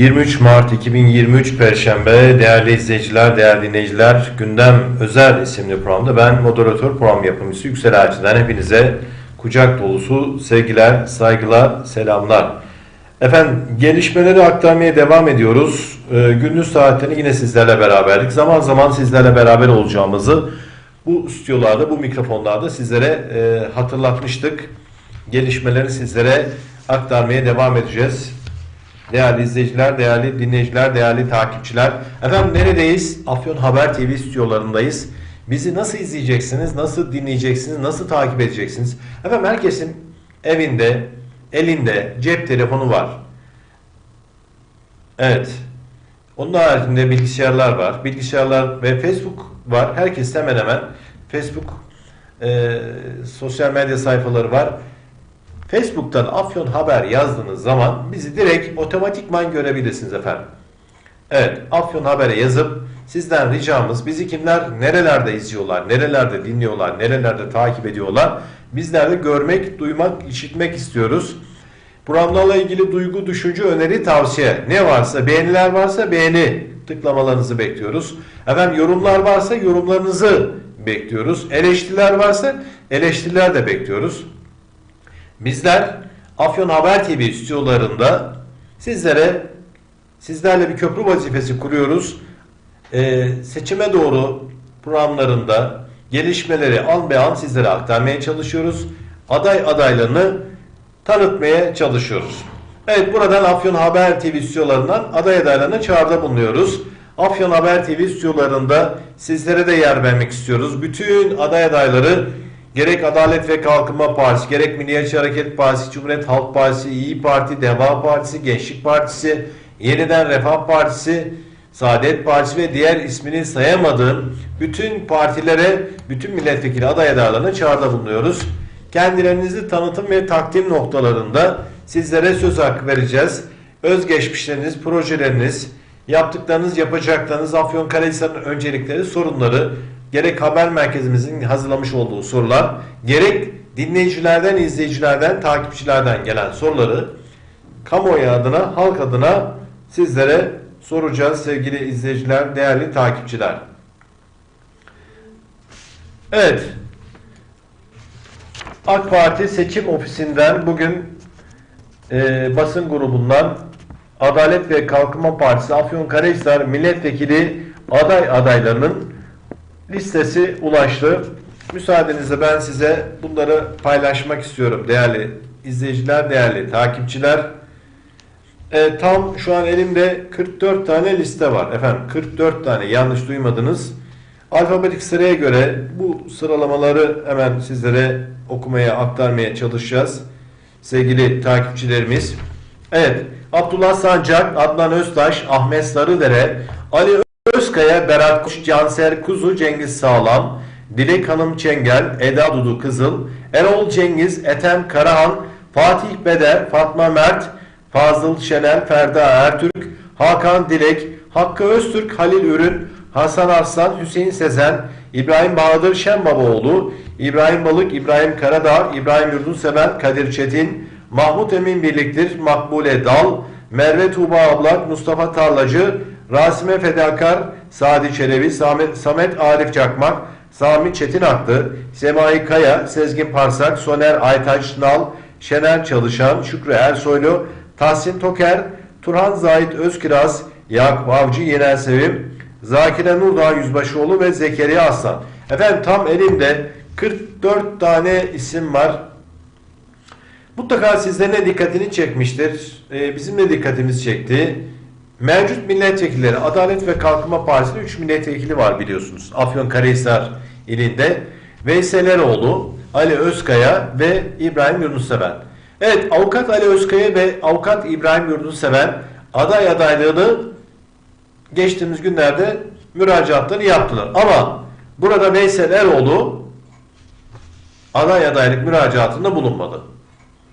23 Mart 2023 Perşembe değerli izleyiciler, değerli dinleyiciler Gündem Özel isimli programda ben moderatör program yapımcısı Yüksel Elçi'den hepinize kucak dolusu sevgiler, saygılar, selamlar. Efendim gelişmeleri aktarmaya devam ediyoruz. Ee, gündüz saatlerini yine sizlerle beraberdik. Zaman zaman sizlerle beraber olacağımızı bu stüdyolarda, bu mikrofonlarda sizlere e, hatırlatmıştık. Gelişmeleri sizlere aktarmaya devam edeceğiz. Değerli izleyiciler, değerli dinleyiciler, değerli takipçiler. Efendim neredeyiz? Afyon Haber TV stüdyolarındayız. Bizi nasıl izleyeceksiniz, nasıl dinleyeceksiniz, nasıl takip edeceksiniz? Efendim herkesin evinde, elinde cep telefonu var. Evet. Onun haricinde bilgisayarlar var. Bilgisayarlar ve Facebook var. Herkes hemen hemen Facebook e, sosyal medya sayfaları var. Facebook'tan Afyon Haber yazdığınız zaman bizi direkt otomatikman görebilirsiniz efendim. Evet, Afyon Haber'e yazıp sizden ricamız bizi kimler nerelerde izliyorlar, nerelerde dinliyorlar, nerelerde takip ediyorlar. Bizler de görmek, duymak, işitmek istiyoruz. Programlarla ilgili duygu, düşünce, öneri, tavsiye ne varsa, beğeniler varsa beğeni tıklamalarınızı bekliyoruz. Efendim yorumlar varsa yorumlarınızı bekliyoruz. Eleştiriler varsa eleştiriler de bekliyoruz. Bizler Afyon Haber TV stüdyolarında sizlere sizlerle bir köprü vazifesi kuruyoruz. Ee, seçime doğru programlarında gelişmeleri an be an sizlere aktarmaya çalışıyoruz. Aday adaylarını tanıtmaya çalışıyoruz. Evet buradan Afyon Haber TV stüdyolarından aday adaylarına çağrıda bulunuyoruz. Afyon Haber TV stüdyolarında sizlere de yer vermek istiyoruz. Bütün aday adayları gerek Adalet ve Kalkınma Partisi, gerek Milliyetçi Hareket Partisi, Cumhuriyet Halk Partisi, İyi Parti, Deva Partisi, Gençlik Partisi, Yeniden Refah Partisi, Saadet Partisi ve diğer ismini sayamadığım bütün partilere, bütün milletvekili aday adaylarına çağrıda bulunuyoruz. Kendilerinizi tanıtım ve takdim noktalarında sizlere söz hakkı vereceğiz. Özgeçmişleriniz, projeleriniz, yaptıklarınız, yapacaklarınız, Afyonkarahisar'ın öncelikleri, sorunları, gerek haber merkezimizin hazırlamış olduğu sorular, gerek dinleyicilerden, izleyicilerden, takipçilerden gelen soruları kamuoyu adına, halk adına sizlere soracağız sevgili izleyiciler, değerli takipçiler. Evet. AK Parti seçim ofisinden bugün e, basın grubundan Adalet ve Kalkınma Partisi Afyonkarahisar milletvekili aday adaylarının listesi ulaştı. Müsaadenizle ben size bunları paylaşmak istiyorum değerli izleyiciler, değerli takipçiler. E, tam şu an elimde 44 tane liste var. Efendim 44 tane yanlış duymadınız. Alfabetik sıraya göre bu sıralamaları hemen sizlere okumaya, aktarmaya çalışacağız. Sevgili takipçilerimiz. Evet, Abdullah Sancak, Adnan Öztaş, Ahmet Sarıdere, Ali Özkaya, Berat Kuş, Canser Kuzu, Cengiz Sağlam, Dilek Hanım Çengel, Eda Dudu Kızıl, Erol Cengiz, Ethem Karahan, Fatih Beder, Fatma Mert, Fazıl Şener, Ferda Ertürk, Hakan Dilek, Hakkı Öztürk, Halil Ürün, Hasan Arslan, Hüseyin Sezen, İbrahim Bahadır Şenbabaoğlu, İbrahim Balık, İbrahim Karadağ, İbrahim Yurdunseven, Kadir Çetin, Mahmut Emin Birliktir, Makbule Dal, Merve Tuğba Ablak, Mustafa Tarlacı, Rasime Fedakar, Sadi Çelebi, Samet, Samet Arif Çakmak, Sami Çetin Aklı, Semai Kaya, Sezgin Parsak, Soner Aytaç Nal, Şener Çalışan, Şükrü Ersoylu, Tahsin Toker, Turhan Zahit Özkiraz, Yakup Avcı Yener Sevim, Zakire Nurdoğan Yüzbaşıoğlu ve Zekeriya Aslan. Efendim tam elimde 44 tane isim var. Mutlaka sizlerin de dikkatini çekmiştir. Ee, bizim de dikkatimiz çekti. Mevcut milletvekilleri Adalet ve Kalkınma Partisi'nin 3 milletvekili var biliyorsunuz. Afyonkarahisar ilinde. Veysel Eroğlu, Ali Özkaya ve İbrahim Yurduseven. Evet avukat Ali Özkaya ve avukat İbrahim Yurduseven aday adaylığını geçtiğimiz günlerde müracaatlarını yaptılar. Ama burada Veysel Eroğlu aday adaylık müracaatında bulunmadı.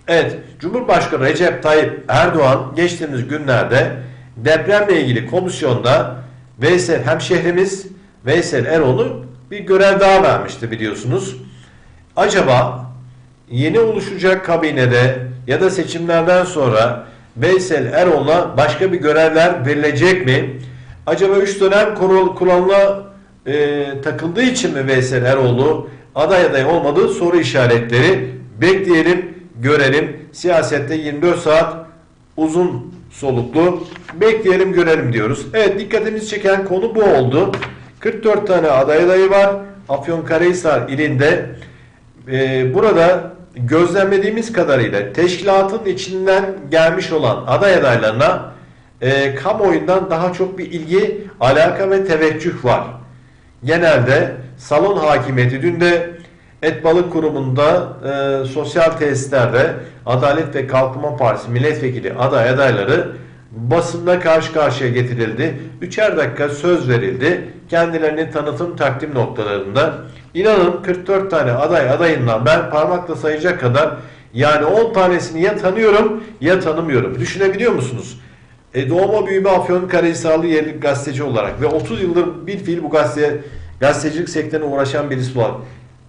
Evet, Cumhurbaşkanı Recep Tayyip Erdoğan geçtiğimiz günlerde depremle ilgili komisyonda Veysel hemşehrimiz Veysel Eroğlu bir görev daha vermişti biliyorsunuz. Acaba yeni oluşacak kabinede ya da seçimlerden sonra Veysel Erol'a başka bir görevler verilecek mi? Acaba 3 dönem kuralına e, takıldığı için mi Veysel Eroğlu aday aday olmadığı soru işaretleri bekleyelim, görelim. Siyasette 24 saat uzun soluklu bekleyelim görelim diyoruz. Evet dikkatimizi çeken konu bu oldu. 44 tane aday adayı var. Afyonkarahisar ilinde e, burada gözlemlediğimiz kadarıyla teşkilatın içinden gelmiş olan aday adaylarına e, kamuoyundan daha çok bir ilgi, alaka ve teveccüh var. Genelde salon hakimiyeti dün de Et Balık Kurumu'nda e, sosyal tesislerde Adalet ve Kalkınma Partisi milletvekili aday adayları basında karşı karşıya getirildi. Üçer dakika söz verildi. Kendilerini tanıtım takdim noktalarında. İnanın 44 tane aday adayından ben parmakla sayacak kadar yani 10 tanesini ya tanıyorum ya tanımıyorum. Düşünebiliyor musunuz? E, doğma büyüme Afyonkarahisarlı yerli gazeteci olarak ve 30 yıldır bir fiil bu gazete, gazetecilik sektörüne uğraşan birisi olarak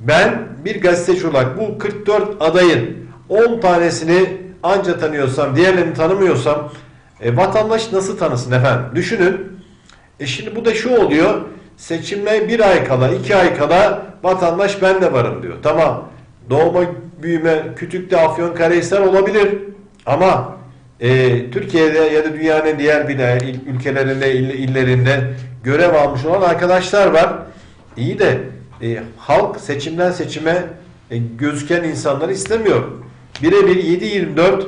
ben bir gazeteci olarak bu 44 adayın 10 tanesini anca tanıyorsam, diğerlerini tanımıyorsam e, vatandaş nasıl tanısın efendim? Düşünün. E şimdi bu da şu oluyor. Seçimle bir ay kala, iki ay kala vatandaş ben de varım diyor. Tamam. Doğma büyüme Kütük'te Afyonkarahisar olabilir. Ama e, Türkiye'de ya da dünyanın diğer bir ülkelerinde, illerinde görev almış olan arkadaşlar var. İyi de e, halk seçimden seçime e, gözüken insanları istemiyor. Birebir 7-24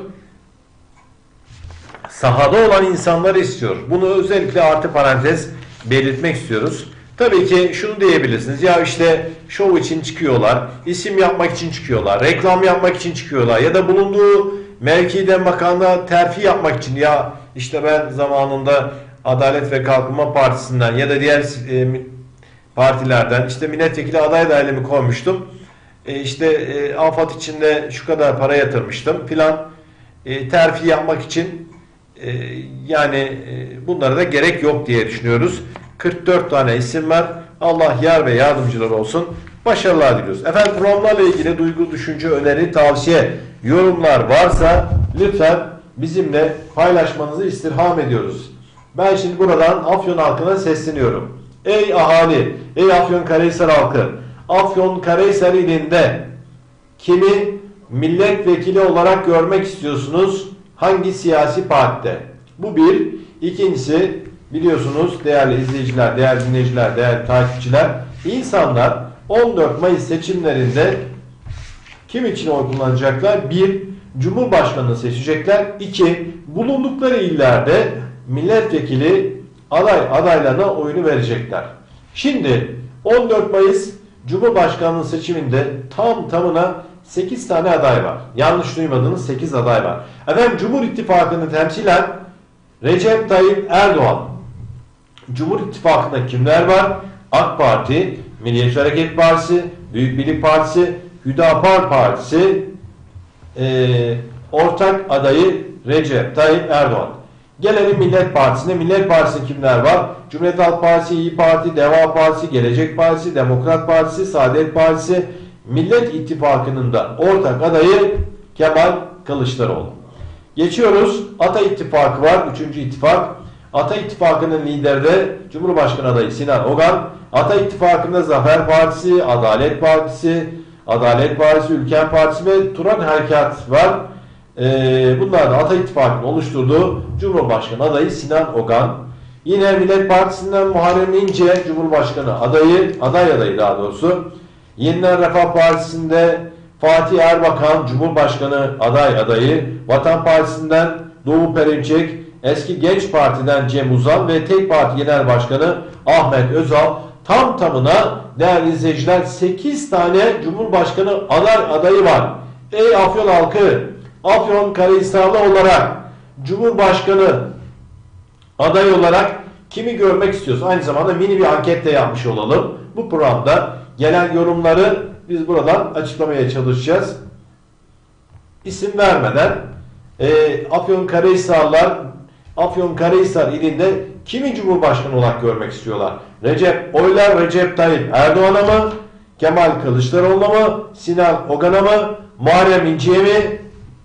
sahada olan insanları istiyor. Bunu özellikle artı parantez belirtmek istiyoruz. Tabii ki şunu diyebilirsiniz. Ya işte şov için çıkıyorlar, isim yapmak için çıkıyorlar, reklam yapmak için çıkıyorlar ya da bulunduğu mevkiden bakanlığa terfi yapmak için ya işte ben zamanında Adalet ve Kalkınma Partisi'nden ya da diğer e, partilerden işte milletvekili aday adaylamı koymuştum. E, işte e, afat içinde şu kadar para yatırmıştım filan e, terfi yapmak için e, yani e, bunlara da gerek yok diye düşünüyoruz. 44 tane isim var. Allah yar ve yardımcılar olsun. Başarılar diliyoruz. Efendim programlarla ilgili duygu, düşünce, öneri, tavsiye, yorumlar varsa lütfen bizimle paylaşmanızı istirham ediyoruz. Ben şimdi buradan Afyon halkına sesleniyorum. Ey ahali, ey Afyon Karahisar halkı, Afyon Karahisar ilinde kimi milletvekili olarak görmek istiyorsunuz? Hangi siyasi partide? Bu bir. İkincisi biliyorsunuz değerli izleyiciler, değerli dinleyiciler, değerli takipçiler, insanlar 14 Mayıs seçimlerinde kim için oy kullanacaklar? Bir, Cumhurbaşkanını seçecekler. İki, bulundukları illerde milletvekili aday adaylarına oyunu verecekler. Şimdi 14 Mayıs Cumhurbaşkanlığı seçiminde tam tamına 8 tane aday var. Yanlış duymadığınız 8 aday var. Efendim Cumhur İttifakı'nı temsilen Recep Tayyip Erdoğan. Cumhur İttifakı'nda kimler var? AK Parti, Milliyetçi Hareket Partisi, Büyük Birlik Partisi, Hüdapar Partisi e, ortak adayı Recep Tayyip Erdoğan. Gelelim Millet Partisi'ne. Millet Partisi'nde kimler var? Cumhuriyet Halk Partisi, İyi Parti, Deva Partisi, Gelecek Partisi, Demokrat Partisi, Saadet Partisi, Millet İttifakı'nın da ortak adayı Kemal Kılıçdaroğlu. Geçiyoruz. Ata İttifakı var. Üçüncü ittifak. Ata İttifakı'nın lideri de Cumhurbaşkanı adayı Sinan Ogan. Ata İttifakı'nda Zafer Partisi, Adalet Partisi, Adalet Partisi, Ülken Partisi ve Turan Harekat var. Ee, bunlar da Ata İttifakı'nın oluşturduğu Cumhurbaşkanı adayı Sinan Ogan. Yine Millet Partisi'nden Muharrem İnce Cumhurbaşkanı adayı, aday adayı daha doğrusu. Yeniden Refah Partisi'nde Fatih Erbakan Cumhurbaşkanı aday adayı. Vatan Partisi'nden Doğu Perinçek, eski Genç Parti'den Cem Uzan ve Tek Parti Genel Başkanı Ahmet Özal tam tamına değerli izleyiciler 8 tane Cumhurbaşkanı aday adayı var. Ey Afyon halkı Afyon Karahisarlı olarak Cumhurbaşkanı aday olarak kimi görmek istiyoruz? Aynı zamanda mini bir anket de yapmış olalım. Bu programda gelen yorumları biz buradan açıklamaya çalışacağız. İsim vermeden e, Afyon Karahisarlar Afyon Karahisar ilinde kimi Cumhurbaşkanı olarak görmek istiyorlar? Recep Oylar Recep Tayyip Erdoğan'a mı? Kemal Kılıçdaroğlu'na mı? Sinan Ogan'a mı? Muharrem İnce'ye mi?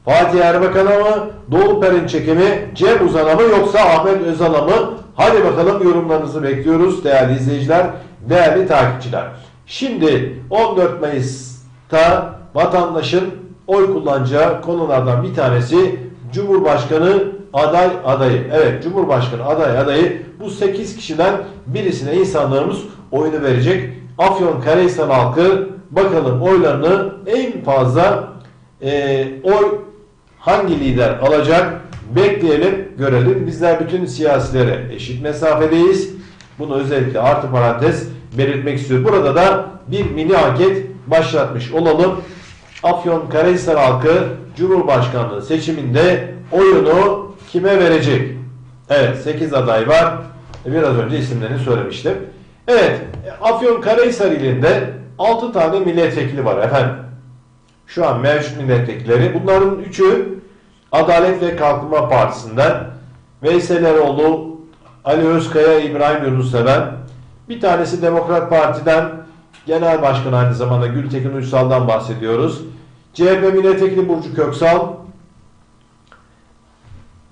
Fatih Erbakan'a mı? Doğu Perinçek'e mi? Cem Uzan'a mı? Yoksa Ahmet Özal'a mı? Hadi bakalım yorumlarınızı bekliyoruz değerli izleyiciler, değerli takipçiler. Şimdi 14 Mayıs'ta vatandaşın oy kullanacağı konulardan bir tanesi Cumhurbaşkanı aday adayı. Evet Cumhurbaşkanı aday adayı bu 8 kişiden birisine insanlarımız oyunu verecek. Afyon Karahisar halkı bakalım oylarını en fazla e, oy hangi lider alacak bekleyelim görelim. Bizler bütün siyasilere eşit mesafedeyiz. Bunu özellikle artı parantez belirtmek istiyorum. Burada da bir mini anket başlatmış olalım. Afyon Karahisar halkı Cumhurbaşkanlığı seçiminde oyunu kime verecek? Evet 8 aday var. Biraz önce isimlerini söylemiştim. Evet Afyon Karahisar ilinde 6 tane milletvekili var efendim. Şu an mevcut milletvekilleri. Bunların 3'ü Adalet ve Kalkınma Partisi'nden Veysel Eroğlu, Ali Özkaya, İbrahim Yunusseven. Bir tanesi Demokrat Parti'den Genel Başkan aynı zamanda Gültekin Uysal'dan bahsediyoruz. CHP Milletvekili Burcu Köksal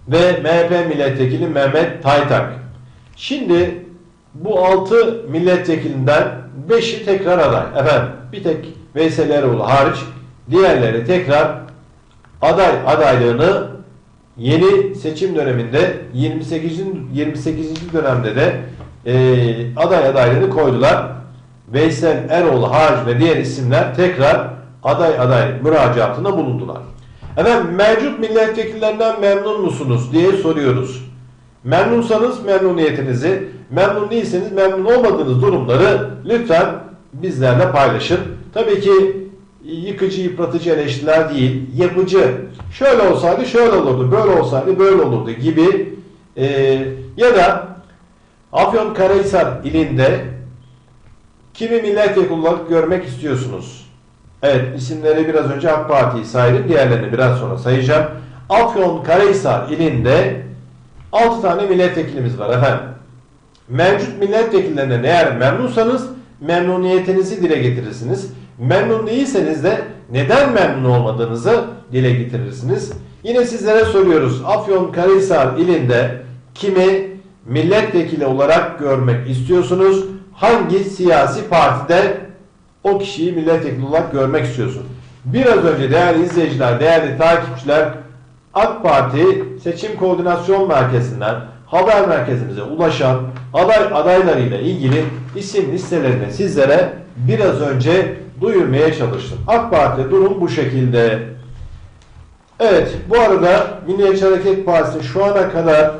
ve MHP Milletvekili Mehmet Taytak. Şimdi bu 6 milletvekilinden 5'i tekrar aday. Efendim bir tek Veysel Eroğlu hariç diğerleri tekrar aday adaylığını yeni seçim döneminde 28. 28. dönemde de e, aday adaylığını koydular. Veysel Eroğlu hariç ve diğer isimler tekrar aday aday müracaatında bulundular. Efendim mevcut milletvekillerinden memnun musunuz diye soruyoruz. Memnunsanız memnuniyetinizi, memnun değilseniz memnun olmadığınız durumları lütfen bizlerle paylaşın. Tabii ki yıkıcı, yıpratıcı eleştiriler değil, yapıcı, şöyle olsaydı şöyle olurdu, böyle olsaydı böyle olurdu gibi e, ya da Afyonkarahisar ilinde kimi milletvekili görmek istiyorsunuz? Evet, isimleri biraz önce AK Parti'yi saydım, diğerlerini biraz sonra sayacağım. Afyonkarahisar ilinde 6 tane milletvekilimiz var efendim. Mevcut milletvekillerinden eğer memnunsanız memnuniyetinizi dile getirirsiniz. Memnun değilseniz de neden memnun olmadığınızı dile getirirsiniz. Yine sizlere soruyoruz. Afyonkarahisar ilinde kimi milletvekili olarak görmek istiyorsunuz? Hangi siyasi partide o kişiyi milletvekili olarak görmek istiyorsun? Biraz önce değerli izleyiciler, değerli takipçiler AK Parti Seçim Koordinasyon Merkezi'nden haber merkezimize ulaşan aday adaylarıyla ilgili isim listelerini sizlere biraz önce duyurmaya çalıştım. AK Parti durum bu şekilde. Evet bu arada Milliyetçi Hareket Partisi şu ana kadar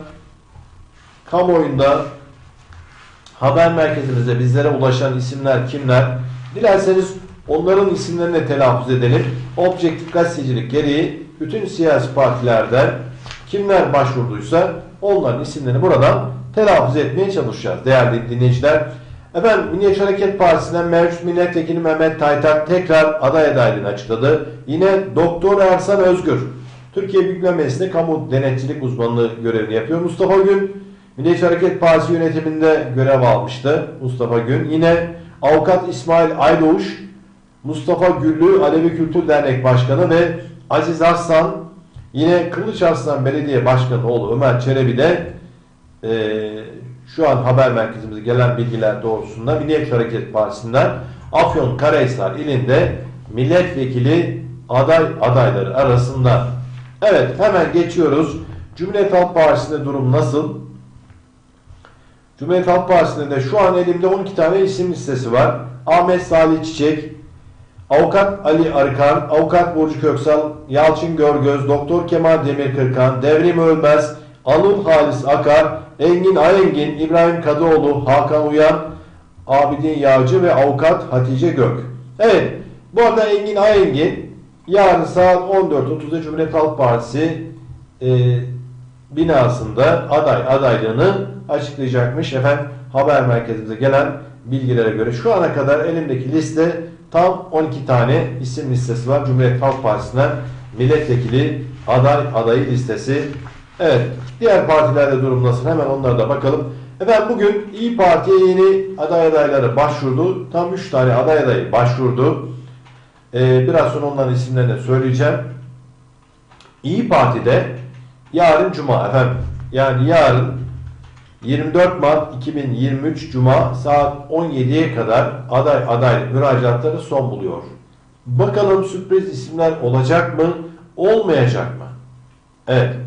kamuoyunda haber merkezimize bizlere ulaşan isimler kimler? Dilerseniz onların isimlerini telaffuz edelim. Objektif gazetecilik gereği bütün siyasi partilerden kimler başvurduysa onların isimlerini buradan telaffuz etmeye çalışacağız değerli dinleyiciler. Efendim Milliyetçi Hareket Partisi'nden mevcut milletvekili Mehmet Taytak tekrar aday adaylığını açıkladı. Yine Doktor Ersan Özgür Türkiye Büyük Millet Meclisi'nde kamu denetçilik uzmanlığı görevini yapıyor. Mustafa Gün Milliyetçi Hareket Partisi yönetiminde görev almıştı. Mustafa Gün. Yine avukat İsmail Aydoğuş Mustafa Güllü Alevi Kültür Dernek Başkanı ve Aziz Arslan yine Kılıç Arslan Belediye Başkanı oğlu Ömer Çelebi de e, şu an haber merkezimize gelen bilgiler doğrusunda Milliyetçi Hareket Partisi'nden Afyon Karahisar ilinde milletvekili aday adayları arasında. Evet hemen geçiyoruz. Cumhuriyet Halk Partisi'nde durum nasıl? Cumhuriyet Halk Partisi'nde de şu an elimde 12 tane isim listesi var. Ahmet Salih Çiçek, Avukat Ali Arıkan, Avukat Burcu Köksal, Yalçın Görgöz, Doktor Kemal Demirkırkan, Devrim Ölmez, Anıl Halis Akar, Engin Ayengin, İbrahim Kadıoğlu, Hakan Uyan, Abidin Yağcı ve Avukat Hatice Gök. Evet, bu arada Engin Ayengin yarın saat 14.30'da Cumhuriyet Halk Partisi e, binasında aday adaylığını açıklayacakmış. Efendim haber merkezimize gelen bilgilere göre şu ana kadar elimdeki liste tam 12 tane isim listesi var. Cumhuriyet Halk Partisi'nden milletvekili aday adayı listesi. Evet. Diğer partilerde durum nasıl? Hemen onlara da bakalım. Efendim bugün İyi Parti'ye yeni aday adayları başvurdu. Tam 3 tane aday adayı başvurdu. Ee, biraz sonra onların isimlerini söyleyeceğim. İyi Parti'de yarın Cuma efendim. Yani yarın 24 Mart 2023 Cuma saat 17'ye kadar aday adaylık müracaatları son buluyor. Bakalım sürpriz isimler olacak mı, olmayacak mı? Evet.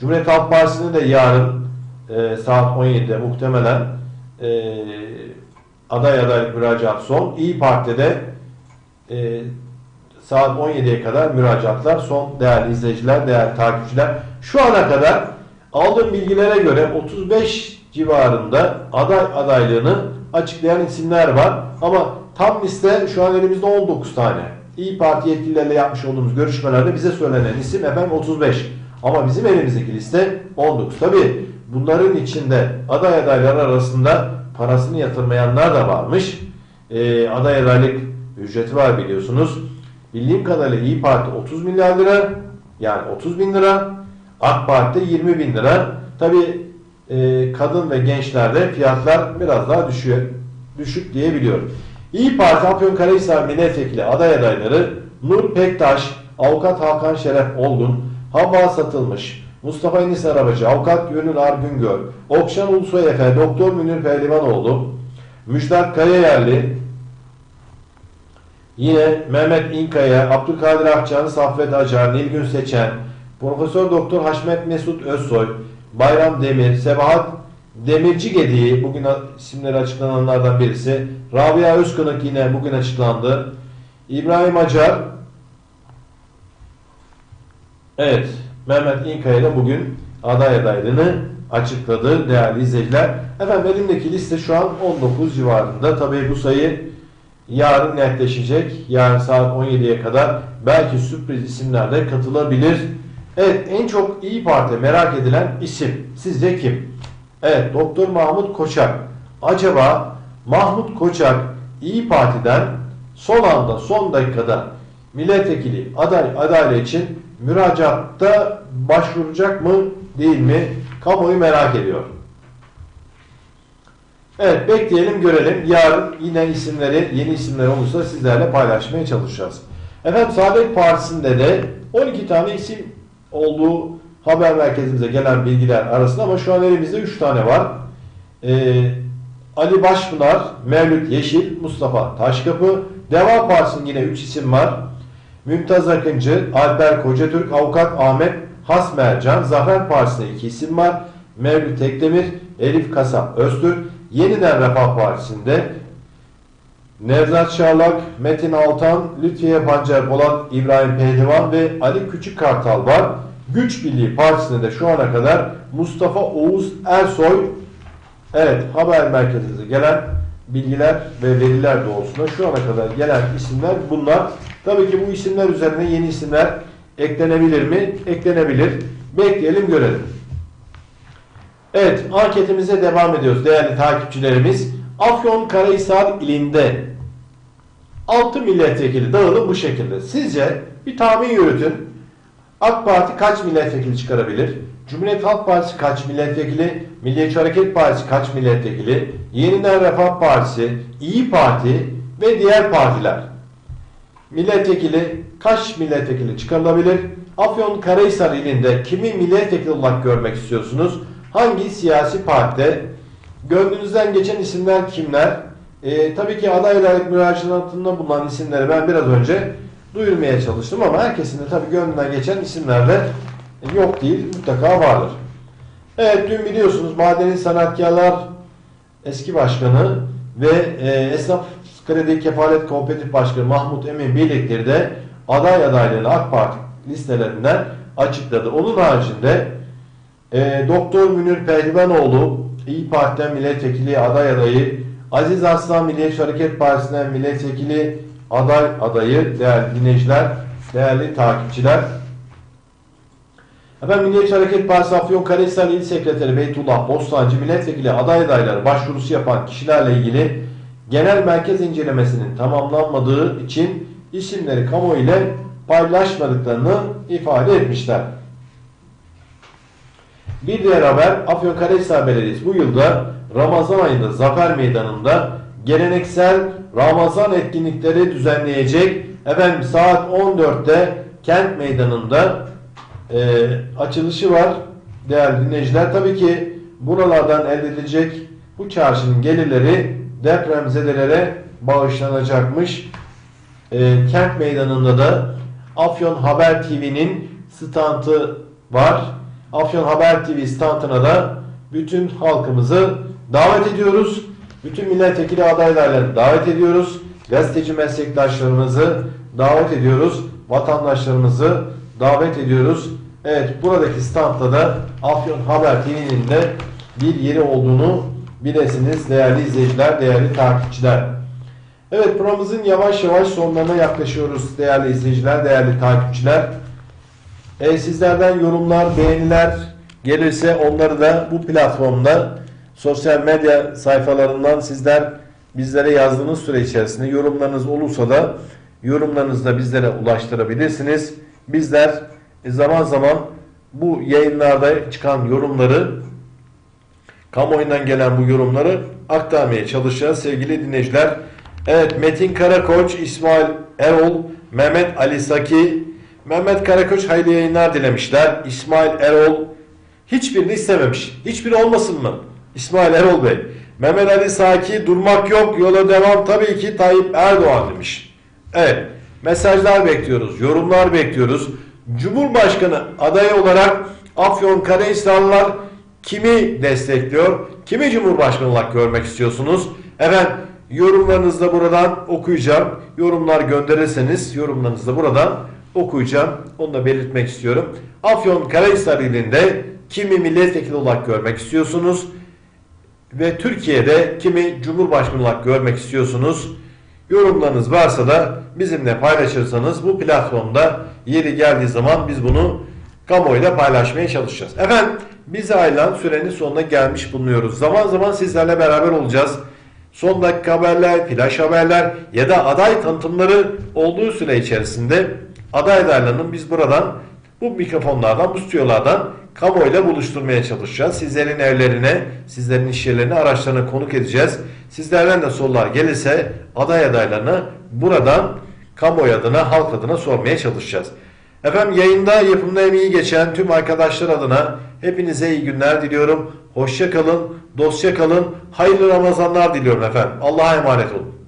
Cumhuriyet Halk Partisi'nde de yarın e, saat 17'de muhtemelen e, aday adaylık müracaat son. İyi Parti'de e, saat 17'ye kadar müracaatlar son değerli izleyiciler, değerli takipçiler. Şu ana kadar aldığım bilgilere göre 35 civarında aday adaylığını açıklayan isimler var. Ama tam liste şu an elimizde 19 tane. İyi Parti yetkililerle yapmış olduğumuz görüşmelerde bize söylenen isim efendim 35. Ama bizim elimizdeki liste 19. Tabi bunların içinde aday adaylar arasında parasını yatırmayanlar da varmış. Ee, aday adaylık ücreti var biliyorsunuz. Bildiğim kadarıyla İyi Parti 30 milyar lira yani 30 bin lira. AK Parti'de 20 bin lira. Tabi e, kadın ve gençlerde fiyatlar biraz daha düşüyor, düşük diyebiliyorum. İyi Parti Afyonkarahisar Milletvekili aday adayları Nur Pektaş, Avukat Hakan Şeref Olgun, Havva Satılmış, Mustafa Enis Arabacı, Avukat Gönül Argungör, Okşan Ulusoy Efe, Doktor Münir Pehlivanoğlu, Müjdat Kayayerli, yine Mehmet İnkaya, Abdülkadir Akçan, Saffet Acar, Nilgün Seçen, Profesör Doktor Haşmet Mesut Özsoy, Bayram Demir, Sebahat Demirci Gediği bugün isimleri açıklananlardan birisi. Rabia Özkınık yine bugün açıklandı. İbrahim Acar Evet Mehmet İnkaya da bugün aday adaylığını açıkladı değerli izleyiciler. Efendim elimdeki liste şu an 19 civarında. Tabii bu sayı yarın netleşecek. Yarın saat 17'ye kadar belki sürpriz isimler de katılabilir. Evet en çok İyi Parti merak edilen isim sizce kim? Evet Doktor Mahmut Koçak. Acaba Mahmut Koçak İyi Parti'den son anda son dakikada milletvekili aday adaylığı için müracaatta başvuracak mı değil mi? Kamuoyu merak ediyor. Evet bekleyelim görelim. Yarın yine isimleri yeni isimler olursa sizlerle paylaşmaya çalışacağız. Efendim Saadet Partisi'nde de 12 tane isim olduğu haber merkezimize gelen bilgiler arasında ama şu an elimizde 3 tane var. Ee, Ali Başpınar, Mevlüt Yeşil, Mustafa Taşkapı, Deva Partisi'nin yine 3 isim var. Mümtaz Akıncı, Alper Kocatürk, Avukat Ahmet Hasmercan, Zafer Partisi'nde 2 isim var. Mevlüt Tekdemir, Elif Kasap Öztürk, Yeniden Refah Partisi'nde Nevzat Şarlak, Metin Altan, Lütfiye Pancar Polat, İbrahim Pehlivan ve Ali Küçük Kartal var. Güç Birliği Partisi'nde de şu ana kadar Mustafa Oğuz Ersoy evet haber merkezimize gelen bilgiler ve veriler doğrultusunda şu ana kadar gelen isimler bunlar. Tabii ki bu isimler üzerine yeni isimler eklenebilir mi? Eklenebilir. Bekleyelim görelim. Evet anketimize devam ediyoruz değerli takipçilerimiz. Afyon Karahisar ilinde 6 milletvekili dağılım bu şekilde. Sizce bir tahmin yürütün. AK Parti kaç milletvekili çıkarabilir? Cumhuriyet Halk Partisi kaç milletvekili? Milliyetçi Hareket Partisi kaç milletvekili? Yeniden Refah Partisi, İyi Parti ve diğer partiler. Milletvekili kaç milletvekili çıkarılabilir? Afyon Karahisar ilinde kimi milletvekili olarak görmek istiyorsunuz? Hangi siyasi partide? Gönlünüzden geçen isimler kimler? Ee, tabii ki aday adaylık müracaatında bulunan isimleri ben biraz önce duyurmaya çalıştım ama herkesin de tabii gönlünden geçen isimler de yok değil, mutlaka vardır. Evet dün biliyorsunuz Madeni Sanatkarlar eski başkanı ve e, Esnaf Kredi Kefalet Kooperatif Başkanı Mahmut Emin birlikleri de aday adaylığını AK Parti listelerinden açıkladı. Onun haricinde e, Doktor Münir Pehlivanoğlu İyi Parti'den milletvekili aday adayı Aziz Aslan Milliyetçi Hareket Partisi'nden milletvekili aday adayı değerli dinleyiciler, değerli takipçiler. Efendim Milliyetçi Hareket Partisi Afyonkarahisar İl Sekreteri Beytullah Bostancı milletvekili aday adayları başvurusu yapan kişilerle ilgili genel merkez incelemesinin tamamlanmadığı için isimleri kamu ile paylaşmadıklarını ifade etmişler. Bir diğer haber Afyonkarahisar Belediyesi bu yılda Ramazan ayında Zafer Meydanı'nda geleneksel Ramazan etkinlikleri düzenleyecek. Efendim saat 14'te kent meydanında e, açılışı var değerli dinleyiciler. Tabii ki buralardan elde edilecek bu çarşının gelirleri depremzedelere bağışlanacakmış. E, kent meydanında da Afyon Haber TV'nin standı var. Afyon Haber TV standına da bütün halkımızı davet ediyoruz. Bütün milletvekili adaylarını davet ediyoruz. Gazeteci meslektaşlarımızı davet ediyoruz. Vatandaşlarımızı davet ediyoruz. Evet buradaki standta da Afyon Haber TV'nin de bir yeri olduğunu bilesiniz değerli izleyiciler, değerli takipçiler. Evet programımızın yavaş yavaş sonlarına yaklaşıyoruz değerli izleyiciler, değerli takipçiler. E, sizlerden yorumlar, beğeniler gelirse onları da bu platformda sosyal medya sayfalarından sizler bizlere yazdığınız süre içerisinde yorumlarınız olursa da yorumlarınızı da bizlere ulaştırabilirsiniz. Bizler zaman zaman bu yayınlarda çıkan yorumları kamuoyundan gelen bu yorumları aktarmaya çalışacağız sevgili dinleyiciler. Evet Metin Karakoç, İsmail Erol, Mehmet Ali Saki, Mehmet Karakoç hayırlı yayınlar dilemişler. İsmail Erol hiçbirini istememiş. Hiçbiri olmasın mı? İsmail Erol Bey. Mehmet Ali Saki durmak yok yola devam tabii ki Tayyip Erdoğan demiş. Evet mesajlar bekliyoruz, yorumlar bekliyoruz. Cumhurbaşkanı adayı olarak Afyon Karahisarlılar kimi destekliyor? Kimi Cumhurbaşkanı olarak görmek istiyorsunuz? Efendim yorumlarınızı da buradan okuyacağım. Yorumlar gönderirseniz yorumlarınızı da buradan okuyacağım. Onu da belirtmek istiyorum. Afyon Karahisar ilinde kimi milletvekili olarak görmek istiyorsunuz? Ve Türkiye'de kimi Cumhurbaşkanı olarak görmek istiyorsunuz? Yorumlarınız varsa da bizimle paylaşırsanız bu platformda yeri geldiği zaman biz bunu kamuoyuyla paylaşmaya çalışacağız. Efendim bize ayrılan sürenin sonuna gelmiş bulunuyoruz. Zaman zaman sizlerle beraber olacağız. Son dakika haberler, flash haberler ya da aday tanıtımları olduğu süre içerisinde aday adaylarının biz buradan bu mikrofonlardan, bu stüdyolardan kamuoyuyla buluşturmaya çalışacağız. Sizlerin evlerine, sizlerin iş yerlerine, araçlarına konuk edeceğiz. Sizlerden de sorular gelirse aday adaylarını buradan kamuoyu adına, halk adına sormaya çalışacağız. Efendim yayında yapımda emeği geçen tüm arkadaşlar adına hepinize iyi günler diliyorum. Hoşça kalın, dostça kalın, hayırlı Ramazanlar diliyorum efendim. Allah'a emanet olun.